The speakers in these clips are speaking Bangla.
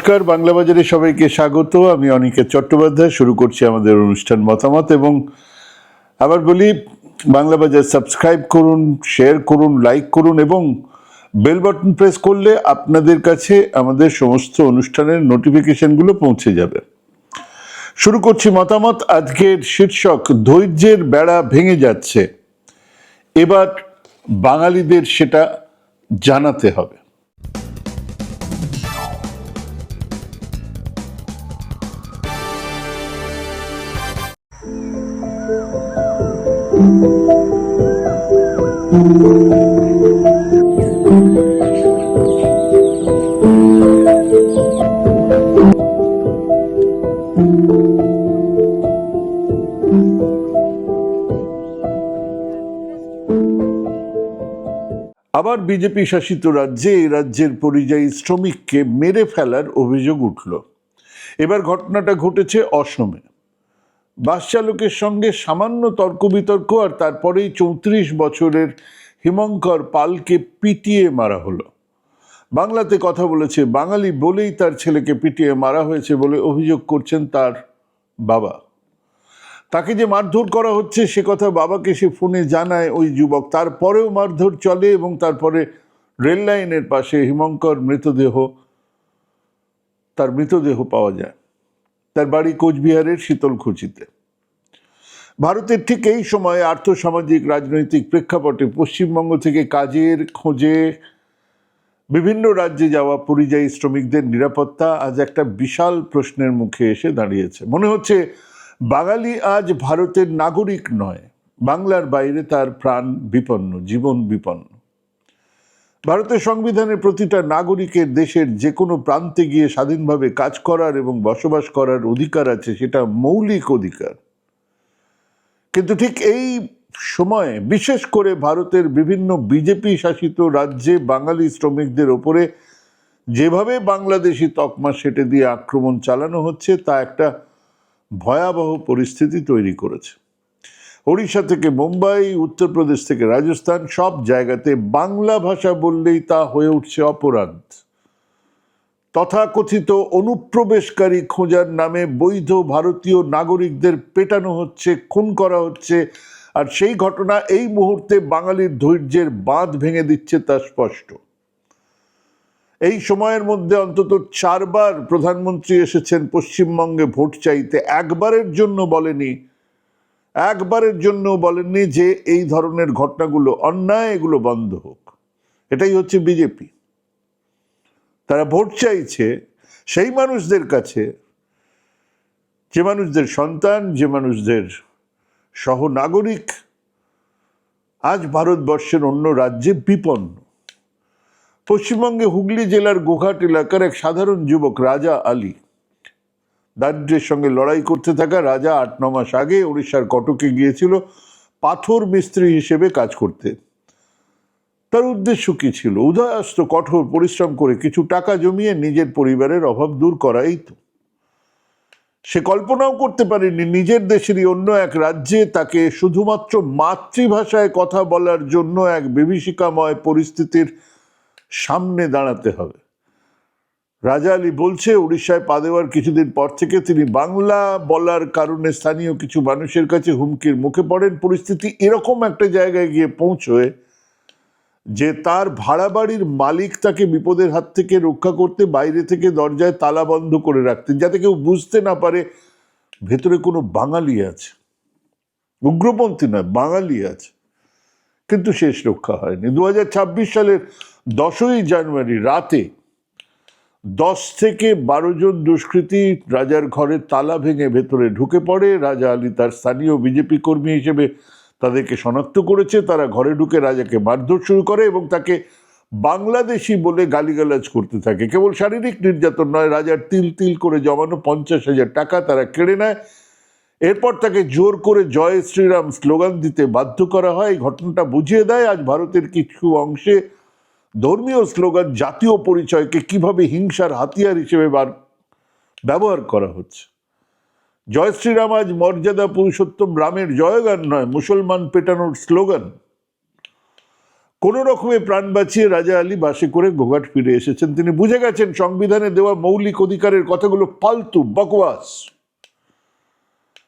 নমস্কার, বাংলা বাজারে সবাইকে স্বাগত। আমি অনিকেত চট্টোপাধ্যায়, শুরু করছি আমাদের অনুষ্ঠান মতামত এবং আবার বলি, বাংলা বাজার সাবস্ক্রাইব করুন, শেয়ার করুন, লাইক করুন এবং বেল বাটন প্রেস করলে আপনাদের কাছে আমাদের সমস্ত অনুষ্ঠানের নোটিফিকেশনগুলো পৌঁছে যাবে। শুরু করছি মতামত। আজকের শীর্ষক, ধৈর্যের বেড়া ভেঙে যাচ্ছে। এবার বাঙালিদের সেটা জানাতে হবে। বিজেপি শাসিত রাজ্যে এই রাজ্যের পরিযায়ী শ্রমিককে মেরে ফেলার অভিযোগ উঠল। এবার ঘটনাটা ঘটেছে অসমে। বাস চালকের সঙ্গে সামান্য তর্ক বিতর্ক আর তারপরেই চৌত্রিশ বছরের হিমঙ্কর পালকে পিটিয়ে মারা হলো। বাংলাতে কথা বলেছে, বাঙালি বলেই তার ছেলেকে পিটিয়ে মারা হয়েছে বলে অভিযোগ করছেন তার বাবা। তাকে যে মারধর করা হচ্ছে, সে কথা বাবাকে সে ফোনে জানায় ওই যুবক। তারপরেও মারধর চলে এবং তারপরে রেল লাইনের পাশে হিমঙ্কর মৃতদেহ, তার মৃতদেহ পাওয়া যায়। তার বাড়ি কোচবিহারের শীতলকুচিতে। ভারতের ঠিক এই সময়ে আর্থসামাজিক, রাজনৈতিক প্রেক্ষাপটে পশ্চিমবঙ্গ থেকে কাজের খোঁজে বিভিন্ন রাজ্যে যাওয়া পরিযায়ী শ্রমিকদের নিরাপত্তা আজ একটা বিশাল প্রশ্নের মুখে এসে দাঁড়িয়েছে। মনে হচ্ছে বাঙালি আজ ভারতের নাগরিক নয়। বাংলার বাইরে তার প্রাণ বিপন্ন, জীবন বিপন্ন। ভারতের সংবিধানের প্রতিটা নাগরিকের দেশের যে কোনো প্রান্তে গিয়ে স্বাধীনভাবে কাজ করার এবং বসবাস করার অধিকার আছে, সেটা মৌলিক অধিকার। কিন্তু ঠিক এই সময়ে বিশেষ করে ভারতের বিভিন্ন বিজেপি শাসিত রাজ্যে বাঙালি শ্রমিকদের ওপরে যেভাবে বাংলাদেশি তকমা সেটে দিয়ে আক্রমণ চালানো হচ্ছে, তা একটা ভয়াবহ পরিস্থিতি তৈরি করেছে। ওড়িশা থেকে মুম্বাই, উত্তরপ্রদেশ থেকে রাজস্থান সব জায়গাতে বাংলা ভাষা বললেই তা হয়ে উঠছে অপরাধ। তথাকথিত অনুপ্রবেশকারী খোঁজার নামে বৈধ ভারতীয় নাগরিকদের পেটানো হচ্ছে, খুন করা হচ্ছে আর সেই ঘটনা এই মুহূর্তে বাঙালির ধৈর্যের বাঁধ ভেঙে দিচ্ছে তা স্পষ্ট। এই সময়ের মধ্যে অন্তত চারবার প্রধানমন্ত্রী এসেছেন পশ্চিমবঙ্গে ভোট চাইতে। একবারের জন্য বলেনি, একবারের জন্য বলেননি যে এই ধরনের ঘটনাগুলো, অন্যায় এগুলো বন্ধ হোক। এটাই হচ্ছে বিজেপি। তারা ভোট চাইছে সেই মানুষদের কাছে, যে মানুষদের সন্তান, যে মানুষদের সহনাগরিক। আজ ভারতবর্ষের অন্য রাজ্যে বিপন্ন। পশ্চিমবঙ্গে হুগলি জেলার গোঘাট এলাকার এক সাধারণ যুবক, রাজা আলী। দারিদ্র্যের সঙ্গে লড়াই করতে থাকা রাজা আট, ন মাস আগে উড়িষ্যার কটকে গিয়েছিল পাথর মিস্ত্রি হিসেবে কাজ করতে। তার উদ্দেশ্য কি ছিল? উদয়াস্ত কঠোর পরিশ্রম করে কিছু টাকা জমিয়ে নিজের পরিবারের অভাব দূর করাই তো। সে কল্পনাও করতে পারেনি নিজের দেশেরই অন্য এক রাজ্যে তাকে শুধুমাত্র মাতৃভাষায় কথা বলার জন্য এক বিভীষিকাময় পরিস্থিতির সামনে দাঁড়াতে হবে। রাজা আলী বলছে উড়িষ্যায় পা দেওয়ার কিছুদিন পর থেকে তিনি বাংলা বলার কারণে স্থানীয় কিছু মানুষের কাছে হুমকির মুখে পড়েন। পরিস্থিতি এরকম একটা জায়গায় গিয়ে পৌঁছয় যে তার ভাড়া বাড়ির মালিক তাকে বিপদের হাত থেকে রক্ষা করতে বাইরে থেকে দরজায় তালা বন্ধ করে রাখতেন, যাতে কেউ বুঝতে না পারে ভেতরে কোনো বাঙালি আছে। উগ্রপন্থী নয়, বাঙালি আছে। কিন্তু শেষ রক্ষা হয়নি। দু হাজার ছাব্বিশ সালের দশই জানুয়ারি রাতে দশ থেকে বারো জন দুষ্কৃতী রাজার ঘরের তালা ভেঙে ভেতরে ঢুকে পড়ে। রাজা আলী তার স্থানীয় বিজেপি কর্মী হিসেবে তাদেরকে শনাক্ত করেছে। তারা ঘরে ঢুকে রাজাকে মারধর শুরু করে এবং তাকে বাংলাদেশি বলে গালিগালাজ করতে থাকে। কেবল শারীরিক নির্যাতন নয়, রাজার তিল তিল করে জমানো পঞ্চাশ হাজার টাকা তারা কেড়ে নেয়। এরপর তাকে জোর করে জয় শ্রীরাম স্লোগান দিতে বাধ্য করা হয়। ঘটনাটা বুঝিয়ে দেয়, আজ ভারতের কিছু অংশে ধর্মীয় স্লোগান, জাতীয় পরিচয়কে কীভাবে হিংসার হাতিয়ার হিসেবে ব্যবহার করা হচ্ছে। জয় শ্রীরাম আজ মর্যাদা পুরুষোত্তম রামের জয়গান নয়, মুসলমান পেটানোর স্লোগান। কোনো রকমে প্রাণ বাঁচিয়ে রাজা আলী বাসে করে গোঘাট ফিরে এসেছেন। তিনি বুঝে গেছেন, সংবিধানে দেওয়া মৌলিক অধিকারের কথাগুলো ফালতু বকওয়াস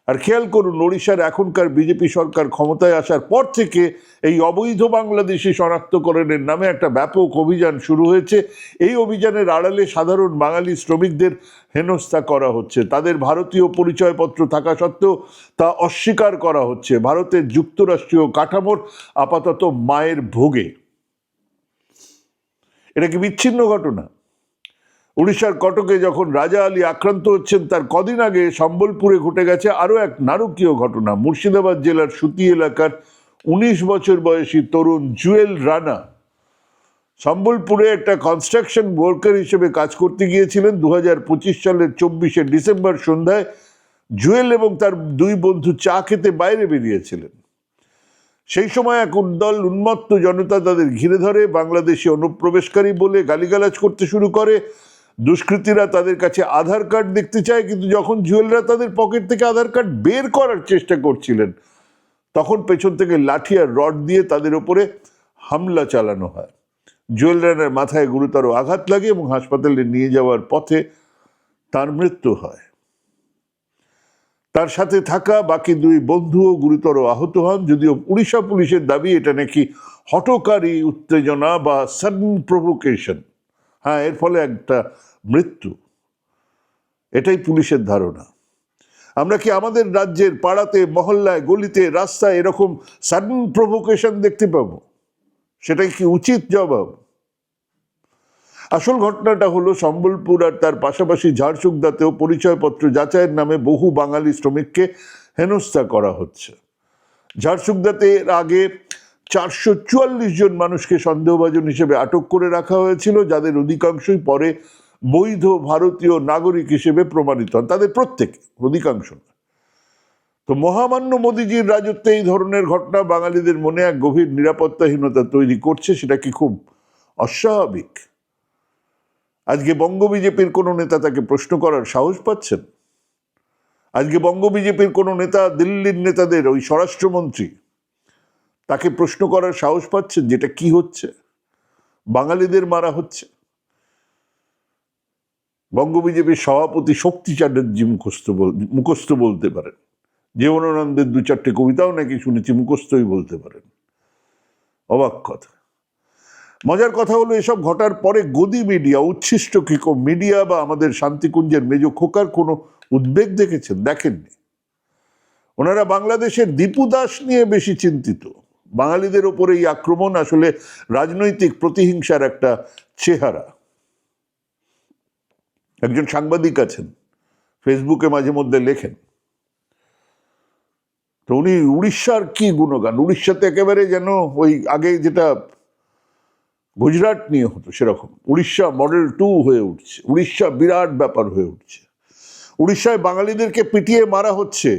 আর খেয়াল করুন, ওড়িশার এখনকার বিজেপি সরকার ক্ষমতায় আসার পর থেকে এই অবৈধ বাংলাদেশি শনাক্তকরণের নামে একটা ব্যাপক অভিযান শুরু হয়েছে। এই অভিযানের আড়ালে সাধারণ বাঙালি শ্রমিকদের হেনস্থা করা হচ্ছে। তাদের ভারতীয় পরিচয়পত্র থাকা সত্ত্বেও তা অস্বীকার করা হচ্ছে। ভারতের যুক্তরাষ্ট্রীয় কাঠামোর আপাতত মায়ের ভোগে। এটা কি বিচ্ছিন্ন ঘটনা? উড়িষ্যার কটকে যখন রাজা আলী আক্রান্ত হচ্ছেন, তার কদিন আগে সম্বলপুরে ঘটে গেছে আরও এক নারকীয় ঘটনা। মুর্শিদাবাদ জেলার সুতি এলাকার উনিশ বছর বয়সী তরুণ জুয়েল রানা সম্বলপুরে একটা কনস্ট্রাকশন ওয়ার্কার হিসেবে কাজ করতে গিয়েছিলেন। দু হাজার পঁচিশ সালের চব্বিশে ডিসেম্বর সন্ধ্যায় জুয়েল এবং তার দুই বন্ধু চা খেতে বাইরে বেরিয়েছিলেন। সেই সময় এক উদ্দল উন্মত্ত জনতা তাদের ঘিরে ধরে। বাংলাদেশে অনুপ্রবেশকারী বলে গালিগালাজ করতে শুরু করে। দুষ্কৃতীরা তাদের কাছে আধার কার্ড দেখতে চায়, কিন্তু যখন জুয়েলরা তাদের পকেট থেকে আধার কার্ড বের করার চেষ্টা করছিলেন, তখন পেছন থেকে লাঠি আর রড দিয়ে তাদের ওপরে হামলা চালানো হয়। জুয়েল রানার মাথায় গুরুতর আঘাত লাগে এবং হাসপাতালে নিয়ে যাওয়ার পথে তার মৃত্যু হয়। তার সাথে থাকা বাকি দুই বন্ধুও গুরুতর আহত হন, যদিও উড়িষ্যা পুলিশের দাবি এটা নাকি হটকারী উত্তেজনা বা সাডেন প্রভোকেশন হ্যাঁ এর ফলে একটা মৃত্যু। এটাই পুলিশের ধারণা। আমরা কি আমাদের রাজ্যের পাড়াতে, মহল্লায়, গলিতে, রাস্তায় এরকম সাডেন প্রভোকেশন দেখতে পাবো? সেটাই কি উচিত জবাব? আসল ঘটনাটা হলো, সম্বলপুর আর তার পাশাপাশি ঝাড়সুগদাতেও পরিচয়পত্র যাচাইয়ের নামে বহু বাঙালি শ্রমিককে হেনস্থা করা হচ্ছে। ঝাড়সুগদাতে আগে চারশো চুয়াল্লিশ জন মানুষকে সন্দেহভাজন হিসেবে আটক করে রাখা হয়েছিল, যাদের অধিকাংশই পরে বৈধ ভারতীয় নাগরিক হিসেবে প্রমাণিত হন। তাদের প্রত্যেকে, অধিকাংশ তো মহামান্য মোদিজির রাজত্বে এই ধরনের ঘটনা বাঙালিদের মনে এক গভীর নিরাপত্তাহীনতা তৈরি করছে, সেটা কি খুব অস্বাভাবিক? আজকে বঙ্গ বিজেপির কোনো নেতা তাকে প্রশ্ন করার সাহস পাচ্ছেন? আজকে বঙ্গ বিজেপির কোনো নেতা, দিল্লির নেতাদের, ওই স্বরাষ্ট্রমন্ত্রী তাকে প্রশ্ন করার সাহস পাচ্ছেন যেটা কি হচ্ছে? বাঙালিদের মারা হচ্ছে। বঙ্গ বিজেপির সভাপতি শক্তি চ্যাটার্জি মুখস্থ বল- মুখস্থ বলতে পারেন। জীবনানন্দের দু চারটে কবিতাও নাকি শুনেছি, মুখস্থই বলতে পারেন। অবাক কথা। মজার কথা হলো, এসব ঘটার পরে গদি মিডিয়া উচ্ছিষ্ট কি মিডিয়া বা আমাদের শান্তিকুঞ্জের মেজ খোকার কোনো উদ্বেগ দেখেছেন? দেখেননি। ওনারা বাংলাদেশের দীপু দাস নিয়ে বেশি চিন্তিত। বাঙালিদের ওপরে এই আক্রমণ আসলে রাজনৈতিক প্রতিহিংসার একটা চেহারা। একজন সাংবাদিক আছেন, ফেসবুকে মাঝে মধ্যে লেখেন, তো উনি উড়িষ্যার কি গুণগান? উড়িষ্যাতে একেবারে যেন ওই আগে যেটা গুজরাট নিয়ে হতো সেরকম। উড়িষ্যা মডেল টু হয়ে উঠছে, উড়িষ্যা বিরাট ব্যাপার হয়ে উঠছে। উড়িষ্যায় বাঙালিদেরকে পিটিয়ে মারা হচ্ছে।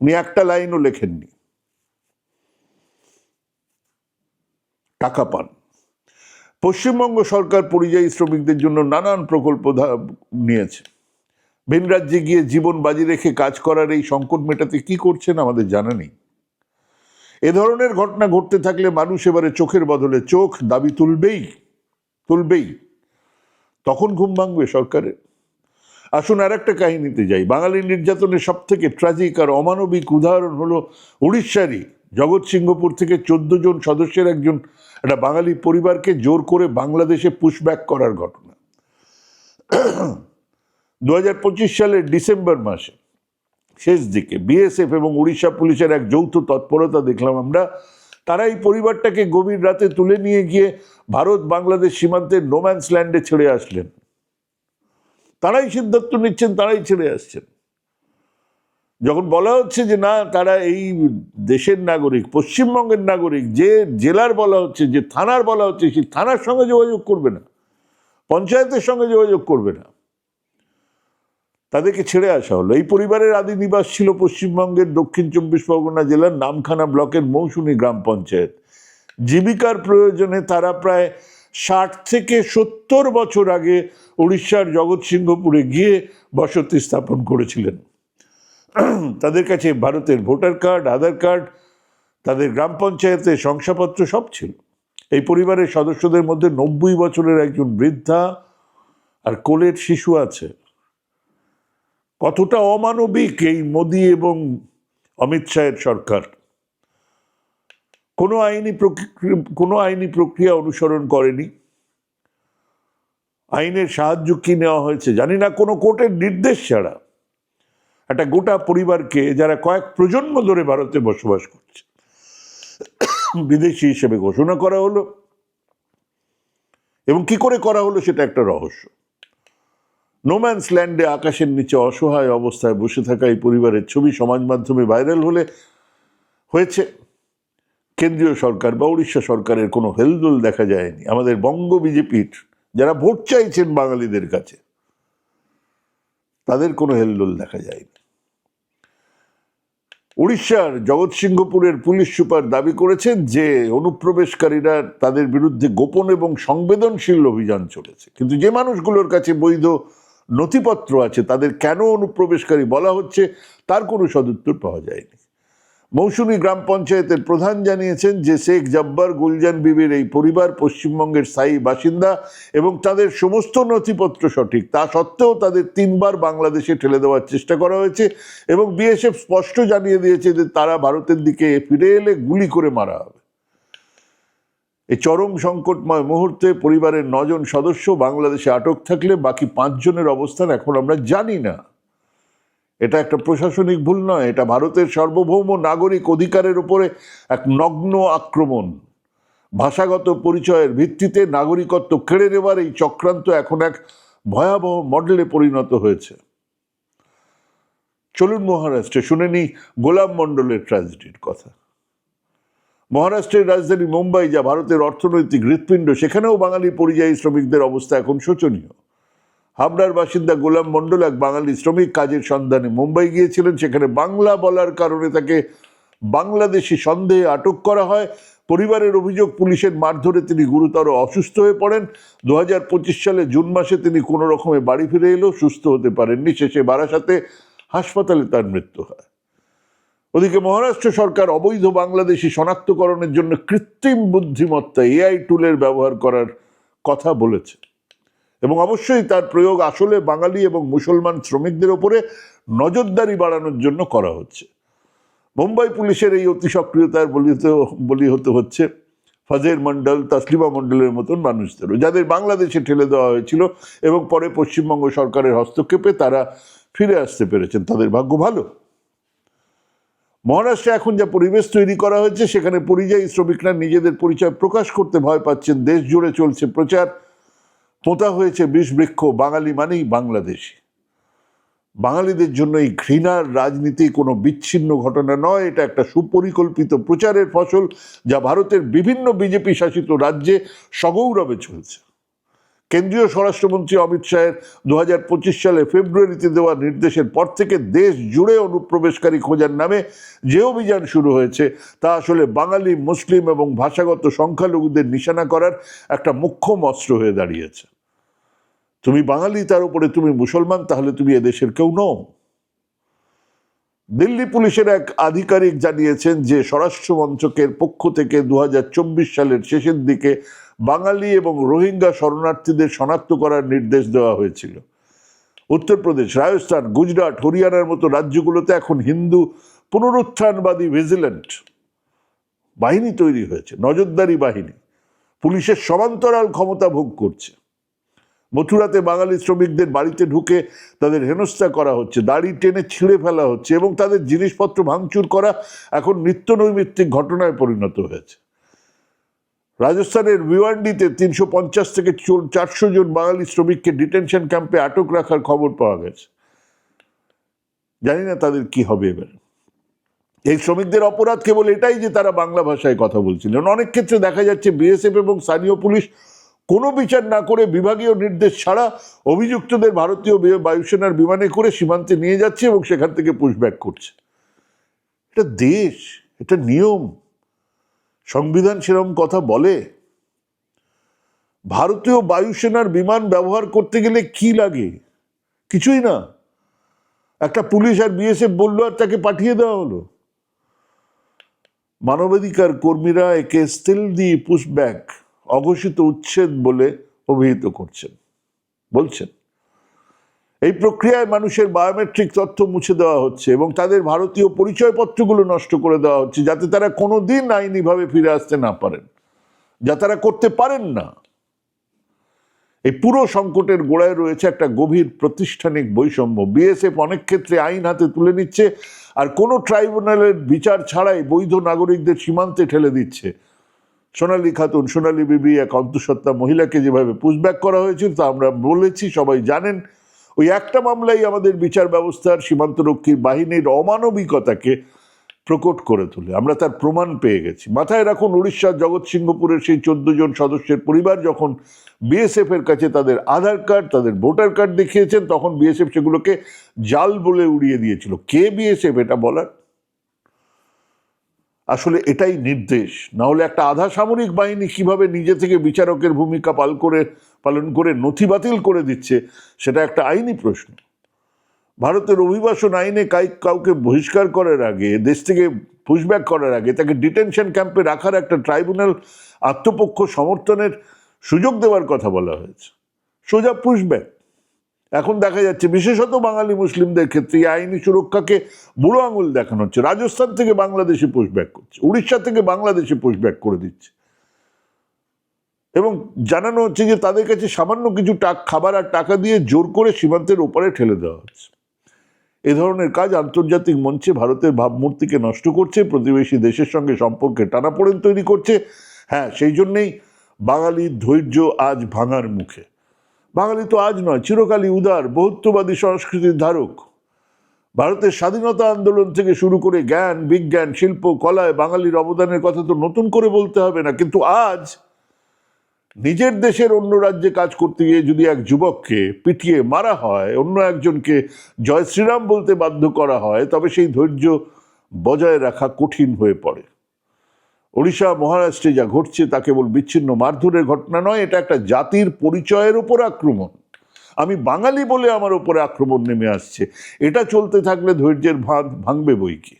উনি একটা লাইনও লেখেননি। টাকা পান। পশ্চিমবঙ্গ সরকার পরিযায়ী শ্রমিকদের জন্য নানান প্রকল্প নিয়েছে। ভিন রাজ্যে গিয়ে জীবন বাজি রেখে কাজ করার এই সংকট মেটাতে কি করছেন আমাদের জানা নেই। এ ধরনের ঘটনা ঘটতে থাকলে মানুষ এবারে চোখের বদলে চোখ দাবি তুলবেই তুলবেই। তখন ঘুম ভাঙবে সরকারের। আসুন আর একটা কাহিনীতে যাই। বাঙালি নির্যাতনের সব থেকে ট্র্যাজিক আর অমানবিক উদাহরণ হলো উড়িষ্যারই জগৎসিংহপুর থেকে চোদ্দ জন সদস্যের একজন, একটা বাঙালি পরিবারকে জোর করে বাংলাদেশে পুশব্যাক করার ঘটনা। দু হাজার পঁচিশ সালের ডিসেম্বর মাসে, শেষ দিকে বিএসএফ এবং উড়িষ্যা পুলিশের এক যৌথ তৎপরতা দেখলাম আমরা। তারা এই পরিবারটাকে গভীর রাতে তুলে নিয়ে গিয়ে ভারত বাংলাদেশ সীমান্তের নোম্যান্স ল্যান্ডে ছেড়ে আসলেন। তারাই সিদ্ধান্ত নিচ্ছেন, তারাই ছেড়ে আসছেন। যখন বলা হচ্ছে যে না, তারা এই দেশের নাগরিক, পশ্চিমবঙ্গের নাগরিক, যে জেলার বলা হচ্ছে, যে থানার বলা হচ্ছে, সেই থানার সঙ্গে যোগাযোগ করবে না, পঞ্চায়েতের সঙ্গে যোগাযোগ করবে না। তাদেরকে ছেড়ে আসা হলো। এই পরিবারের আদি নিবাস ছিল পশ্চিমবঙ্গের দক্ষিণ চব্বিশ পরগনা জেলার নামখানা ব্লকের মৌসুমী গ্রাম পঞ্চায়েত। জীবিকার প্রয়োজনে তারা প্রায় ষাট থেকে সত্তর বছর আগে উড়িষ্যার জগৎসিংহপুরে গিয়ে বসতি স্থাপন করেছিলেন। তাদের কাছে ভারতের ভোটার কার্ড, আধার কার্ড, তাদের গ্রাম পঞ্চায়েতের শংসাপত্র সব ছিল। এই পরিবারের সদস্যদের মধ্যে নব্বই বছরের একজন বৃদ্ধা আর কোলের শিশু আছে। কতটা অমানবিক এই মোদী এবং অমিত শাহের সরকার। কোনো আইনি কোনো আইনি প্রক্রিয়া অনুসরণ করেনি। আইনের সাহায্য কি নেওয়া হয়েছে জানি না, কোনো কোর্টের নির্দেশ ছাড়া। একটা গোটা পরিবারকে যারা কয়েক প্রজন্ম ধরে ভারতে বসবাস করছে, বিদেশি হিসেবে ঘোষণা করা হলো। এবং কি করে করা হলো সেটা একটা রহস্য। নোম্যান্স ল্যান্ডে আকাশের নিচে অসহায় অবস্থায় বসে থাকা এই পরিবারের ছবি সমাজ মাধ্যমে ভাইরাল হলে হয়েছে। কেন্দ্রীয় সরকার বা উড়িষ্যা সরকারের কোনো হেলদোল দেখা যায়নি। আমাদের বঙ্গ বিজেপির যারা ভোট চাইছেন বাঙালিদের কাছে, তাদের কোনো হেলদোল দেখা যায়নি। উড়িষ্যার জগৎসিংহপুরের পুলিশ সুপার দাবি করেছেন যে অনুপ্রবেশকারীরা তাদের বিরুদ্ধে গোপন এবং সংবেদনশীল অভিযান চলেছে। কিন্তু যে মানুষগুলোর কাছে বৈধ নথিপত্র আছে, তাদের কেন অনুপ্রবেশকারী বলা হচ্ছে, তার কোনো সদুত্তর পাওয়া যায়নি। মৌসুমী গ্রাম পঞ্চায়েতের প্রধান জানিয়েছেন যে শেখ জব্বার, গুলজান বিবির এই পরিবার পশ্চিমবঙ্গের স্থায়ী বাসিন্দা এবং তাদের সমস্ত নথিপত্র সঠিক। তা সত্ত্বেও তাদের তিনবার বাংলাদেশে ঠেলে দেওয়ার চেষ্টা করা হয়েছে এবং বিএসএফ স্পষ্ট জানিয়ে দিয়েছে যে তারা ভারতের দিকে ফিরে এলে গুলি করে মারা হবে। এই চরম সংকটময় মুহূর্তে পরিবারের নজন সদস্য বাংলাদেশে আটক থাকলে বাকি পাঁচজনের অবস্থান এখন আমরা জানি না। এটা একটা প্রশাসনিক ভুল নয়, এটা ভারতের সার্বভৌম নাগরিক অধিকারের উপরে এক নগ্ন আক্রমণ। ভাষাগত পরিচয়ের ভিত্তিতে নাগরিকত্ব কেড়ে নেবার এই চক্রান্ত এখন এক ভয়াবহ মডেলে পরিণত হয়েছে। চলুন মহারাষ্ট্রে, শুনে নি গোলাম মণ্ডলের ট্র্যাজেডির কথা। মহারাষ্ট্রের রাজধানী মুম্বাই, যা ভারতের অর্থনৈতিক হৃৎপিণ্ড, সেখানেও বাঙালি পরিযায়ী শ্রমিকদের অবস্থা এখন শোচনীয়। হাবড়ার বাসিন্দা গোলাম মণ্ডল এক বাঙালি শ্রমিক কাজের সন্ধানে মুম্বাই গিয়েছিলেন। সেখানে বাংলা বলার কারণে তাকে বাংলাদেশি সন্দেহে আটক করা হয়। পরিবারের অভিযোগ, পুলিশের মারধরে তিনি গুরুতর অসুস্থ হয়ে পড়েন। দুহাজার পঁচিশ সালে জুন মাসে তিনি কোনো রকমে বাড়ি ফিরে এলেও সুস্থ হতে পারেননি। শেষে বারাসাতে হাসপাতালে তার মৃত্যু হয়। ওদিকে মহারাষ্ট্র সরকার অবৈধ বাংলাদেশি শনাক্তকরণের জন্য কৃত্রিম বুদ্ধিমত্তা এআই টুলের ব্যবহার করার কথা বলেছে। এবং অবশ্যই তার প্রয়োগ আসলে বাঙালি এবং মুসলমান শ্রমিকদের ওপরে নজরদারি বাড়ানোর জন্য করা হচ্ছে। মুম্বাই পুলিশের এই অতি সক্রিয়তার বলিতে বলি হতে হচ্ছে ফাজের মণ্ডল, তাসলিমা মণ্ডলের মতন মানুষদেরও, যাদের বাংলাদেশে ঠেলে দেওয়া হয়েছিল এবং পরে পশ্চিমবঙ্গ সরকারের হস্তক্ষেপে তারা ফিরে আসতে পেরেছেন, তাদের ভাগ্য ভালো। মহারাষ্ট্রে এখন যা পরিবেশ তৈরি করা হয়েছে, সেখানে পরিযায়ী শ্রমিকরা নিজেদের পরিচয় প্রকাশ করতে ভয় পাচ্ছেন, দেশ জুড়ে চলছে প্রচার। পোঁতা হয়েছে বিষবৃক্ষ বাঙালি মানেই বাংলাদেশি। বাঙালিদের জন্য এই ঘৃণার রাজনীতি কোনো বিচ্ছিন্ন ঘটনা নয়, এটা একটা সুপরিকল্পিত প্রচারের ফসল যা ভারতের বিভিন্ন বিজেপি শাসিত রাজ্যে সগৌরবে চলছে। কেন্দ্রীয় স্বরাষ্ট্রমন্ত্রী অমিত শাহের দুহাজার পঁচিশ সালে ফেব্রুয়ারিতে দেওয়া নির্দেশের পর থেকে দেশ জুড়ে অনুপ্রবেশকারী খোঁজার নামে যে অভিযান শুরু হয়েছে, তা আসলে বাঙালি, মুসলিম এবং ভাষাগত সংখ্যালঘুদের নিশানা করার একটা মুখ্যম অস্ত্র হয়ে দাঁড়িয়েছে। তুমি বাঙালি, তার উপরে তুমি মুসলমান, তাহলে তুমি এদেশের কেউ নও। দিল্লি পুলিশের এক আধিকারিক জানিয়েছেন যে স্বরাষ্ট্র মন্ত্রকের পক্ষ থেকে দু হাজার চব্বিশ সালের শেষের দিকে বাঙালি এবং রোহিঙ্গা শরণার্থীদের শনাক্ত করার নির্দেশ দেওয়া হয়েছিল। উত্তরপ্রদেশ, রাজস্থান, গুজরাট, হরিয়ানার মতো রাজ্যগুলোতে এখন হিন্দু পুনরুত্থানবাদী ভিজিল্যান্ট বাহিনী তৈরি হয়েছে, নজরদারি বাহিনী। পুলিশের সমান্তরাল ক্ষমতা ভোগ করছে। মথুরাতে বাঙালি শ্রমিকদের বাড়িতে ঢুকে তাদের হেনস্থা করা হচ্ছে, দাড়ি টেনে ছিঁড়ে ফেলা হচ্ছে এবং তাদের জিনিসপত্র ভাঙচুর করা এখন নিত্য নৈমিত্তিক ঘটনায় পরিণত হয়েছে। রাজস্থানের ভিওয়ান্ডিতে তিনশো পঞ্চাশ থেকে চারশো জন বাঙালি শ্রমিককে ডিটেনশন ক্যাম্পে আটক রাখার খবর পাওয়া গেছে। জানি না তাদের কি হবে এবার। এই শ্রমিকদের অপরাধ কেবল এটাই যে তারা বাংলা ভাষায় কথা বলছিলেন অনেক ক্ষেত্রে দেখা যাচ্ছে বিএসএফ এবং স্থানীয় পুলিশ কোনো বিচার না করে বিভাগীয় নির্দেশ ছাড়া অভিযুক্তদের ভারতীয় বায়ুসেনার বিমানে করে সীমান্তে নিয়ে যাচ্ছে এবং সেখান থেকে পুশব্যাক করছে। এটা দেশ, এটা নিয়ম। সংবিধান সেরকম কথা বলে? ভারতীয় বায়ুসেনার বিমান ব্যবহার করতে গেলে কি লাগে? কিছুই না। একটা পুলিশ আর বিএসএফ বলল আর তাকে পাঠিয়ে দেওয়া হলো। মানবাধিকার কর্মীরা একে স্টিল দি পুশব্যাক অঘোষিত উচ্ছেদ বলে অভিহিত করছেন। বলছেন। এই প্রক্রিয়ায় মানুষের বায়োমেট্রিক তথ্য মুছে দেওয়া হচ্ছে এবং তাদের ভারতীয় পরিচয়পত্রগুলো নষ্ট করে দেওয়া হচ্ছে যাতে তারা কোনোদিন আইনিভাবে ফিরে আসতে না পারেন। যা তারা করতে পারেন না। এই পুরো সংকটের গোড়ায় রয়েছে একটা গভীর প্রতিষ্ঠানিক বৈষম্য। বিএসএফ অনেক ক্ষেত্রে আইন হাতে তুলে নিচ্ছে আর কোনো ট্রাইব্যুনালের বিচার ছাড়াই বৈধ নাগরিকদের সীমান্তে ঠেলে দিচ্ছে। সোনালী খাতুন, সোনালী বিবি, এক অন্তঃসত্ত্বা মহিলাকে যেভাবে পুশব্যাক করা হয়েছিল তা আমরা বলেছি, সবাই জানেন। ওই একটা মামলাই আমাদের বিচার ব্যবস্থার সীমান্তরক্ষীর বাহিনীর অমানবিকতাকে প্রকট করে তোলে। আমরা তার প্রমাণ পেয়ে গেছি। মাথায় রাখুন উড়িষ্যার জগৎসিংহপুরের সেই চোদ্দ জন সদস্যের পরিবার যখন বিএসএফ এর কাছে তাদের আধার কার্ড, তাদের ভোটার কার্ড দেখিয়েছেন, তখন বিএসএফ সেগুলোকে জাল বলে উড়িয়ে দিয়েছিল। কে বিএসএফ এটা বলার? আসলে এটাই নির্দেশ। না হলে একটা আধা সামরিক বাহিনী কীভাবে নিজে থেকে বিচারকের ভূমিকা পাল করে পালন করে নথি বাতিল করে দিচ্ছে, সেটা একটা আইনি প্রশ্ন। ভারতের অভিবাসন আইনে কাউকে বহিষ্কার করার আগে, দেশ থেকে পুশব্যাক করার আগে, তাকে ডিটেনশন ক্যাম্পে রাখার একটা ট্রাইব্যুনাল আত্মপক্ষ সমর্থনের সুযোগ দেওয়ার কথা বলা হয়েছে। সোজা পুশব্যাক এখন দেখা যাচ্ছে বিশেষত বাঙালি মুসলিমদের ক্ষেত্রে এই আইনি সুরক্ষাকে বুড়ো আঙুল দেখানো হচ্ছে। রাজস্থান থেকে বাংলাদেশে পুশব্যাক করছে, উড়িষ্যা থেকে বাংলাদেশে পুশব্যাক করে দিচ্ছে। এবং জানানো হচ্ছে যে তাদের কাছে সামান্য কিছু টাক, খাবার আর টাকা দিয়ে জোর করে সীমান্তের ওপারে ঠেলে দেওয়া হচ্ছে। এ ধরনের কাজ আন্তর্জাতিক মঞ্চে ভারতের ভাবমূর্তিকে নষ্ট করছে, প্রতিবেশী দেশের সঙ্গে সম্পর্কে টানাপোড়েন তৈরি করছে। হ্যাঁ সেই জন্যেই বাঙালির ধৈর্য আজ ভাঙার মুখে। বাঙালি তো আজ নয়, চিরকালই উদার, বহুত্ববাদী সংস্কৃতির ধারক। ভারতের স্বাধীনতা আন্দোলন থেকে শুরু করে জ্ঞান, বিজ্ঞান, শিল্প, কলায় বাঙালির অবদানের কথা তো নতুন করে বলতে হবে না, কিন্তু আজ নিজের দেশের অন্য রাজ্যে কাজ করতে গিয়ে যদি এক যুবককে পিটিয়ে মারা হয়, অন্য একজনকে জয় শ্রীরাম বলতে বাধ্য করা হয়, তবে সেই ধৈর্য বজায় রাখা কঠিন হয়ে পড়ে। ওড়িশা, মহারাষ্ট্রে যা ঘটছে তা কেবল বিচ্ছিন্ন মারধরের ঘটনা নয়, এটা একটা জাতির পরিচয়ের উপর আক্রমণ। আমি বাঙালি বলে আমার উপরে আক্রমণ নেমে আসছে। এটা চলতে থাকলে ধৈর্যের ভাঙবে বই কি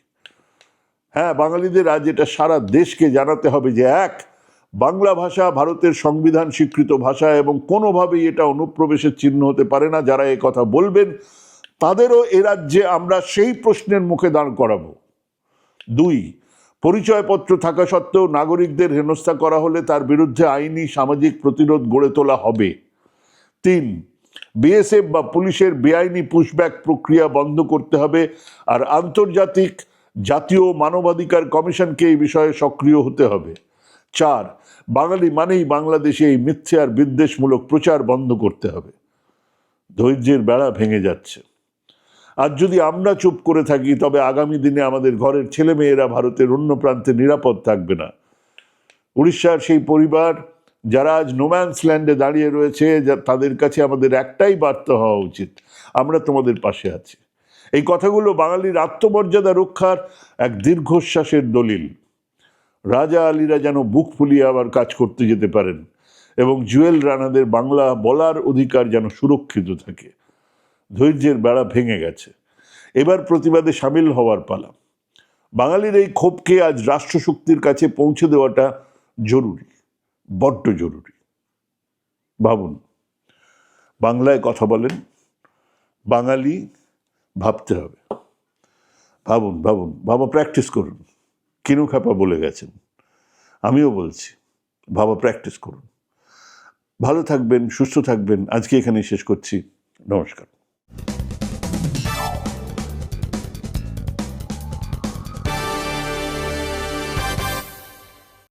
হ্যাঁ বাঙালিদের আজ এটা সারা দেশকে জানাতে হবে যে, এক বাংলা ভাষা ভারতের সংবিধান স্বীকৃত ভাষা এবং কোনোভাবেই এটা অনুপ্রবেশের চিহ্ন হতে পারে না, যারা এ কথা বলবেন, তাদেরও এ রাজ্যে আমরা সেই প্রশ্নের মুখে দাঁড় করাবো। দুই, পরিচয়পত্র থাকা সত্ত্বেও নাগরিকদের হেনস্থা করা হলে তার বিরুদ্ধে আইনি সামাজিক প্রতিরোধ গড়ে তোলা হবে। তিন, বিএসএফ বা পুলিশের বেআইনি পুশব্যাক প্রক্রিয়া বন্ধ করতে হবে আর আন্তর্জাতিক জাতীয় মানবাধিকার কমিশনকে এই বিষয়ে সক্রিয় হতে হবে। চার বাঙালি মানেই বাংলাদেশে এই মিথ্যে আর বিদ্বেষমূলক প্রচার বন্ধ করতে হবে। ধৈর্যের বেড়া ভেঙে যাচ্ছে। আর যদি আমরা চুপ করে থাকি, তবে আগামী দিনে আমাদের ঘরের ছেলেমেয়েরা ভারতের অন্য প্রান্তে নিরাপদ থাকবে না। উড়িষ্যার সেই পরিবার, যারা আজ নোম্যান্স ল্যান্ডে দাঁড়িয়ে রয়েছে তাদের কাছে আমাদের একটাই বার্তা হওয়া উচিত, আমরা তোমাদের পাশে আছি। এই কথাগুলো বাঙালির আত্মমর্যাদা রক্ষার এক দীর্ঘশ্বাসের দলিল। রাজা আলীরা যেন বুক ফুলিয়ে আবার কাজ করতে যেতে পারেন এবং জুয়েল রানাদের বাংলা বলার অধিকার যেন সুরক্ষিত থাকে। ধৈর্যের বেড়া ভেঙে গেছে। এবার প্রতিবাদে সামিল হওয়ার পালা। বাঙালির এই ক্ষোভকে আজ রাষ্ট্রশক্তির কাছে পৌঁছে দেওয়াটা জরুরি, বড্ড জরুরি। ভাবুন, বাংলায় কথা বলেন, বাঙালি ভাবতে হবে। ভাবুন ভাবুন বাবা প্র্যাকটিস করুন। কিনু খাপা বলে গেছেন। আমিও বলছি ভাবা প্র্যাকটিস করুন। ভালো থাকবেন, সুস্থ থাকবেন। আজকে এখানেই শেষ করছি। নমস্কার।